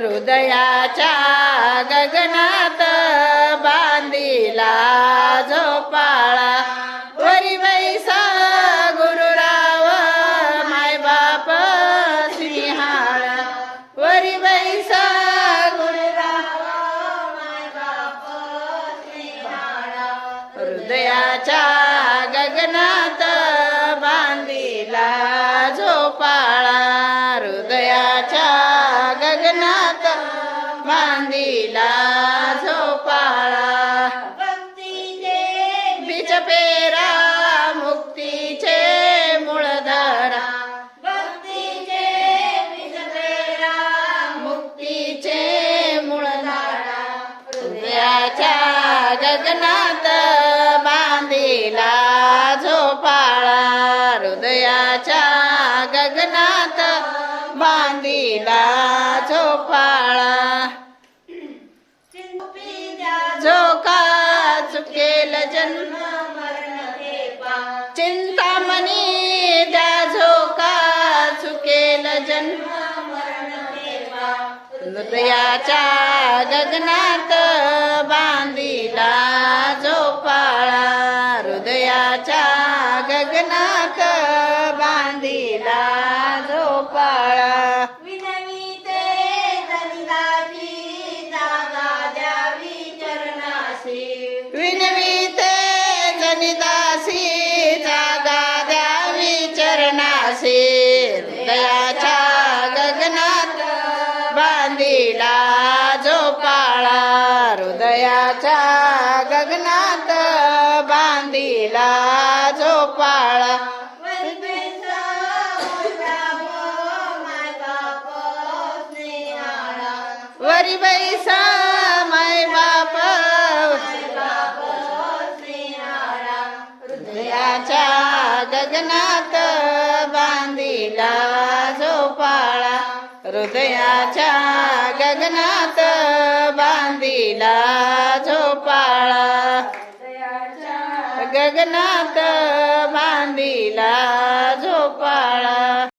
हृदयाच्या गगनात बांधिला झोपाळा. वरी वैसा गुरुराव मायबाप सिंहाळ. वरी वैसा गुरुराव मायबाप सिंहाळ. हृदयाच्या गांधीला झोपाळा. भक्तीचे मुक्तीचे मूळ मुक्तीचे मूळ हृदयाच्या गगनात बांधीला झोपाळा. हृदयाच्या गगनात बांधीला झोपाळा. हृदयाच्या गगनात बांधिला झोपाळा हृदयाच्या गगनात बांधिला हृदयाच्या गगनात बांधिला झोपाळा. वरी बैसा माय बाप. हृदयाच्या गगनात बांधिला झोपाळा. हृदयाच्या गगनात गगनात बांधिला झोपाळा.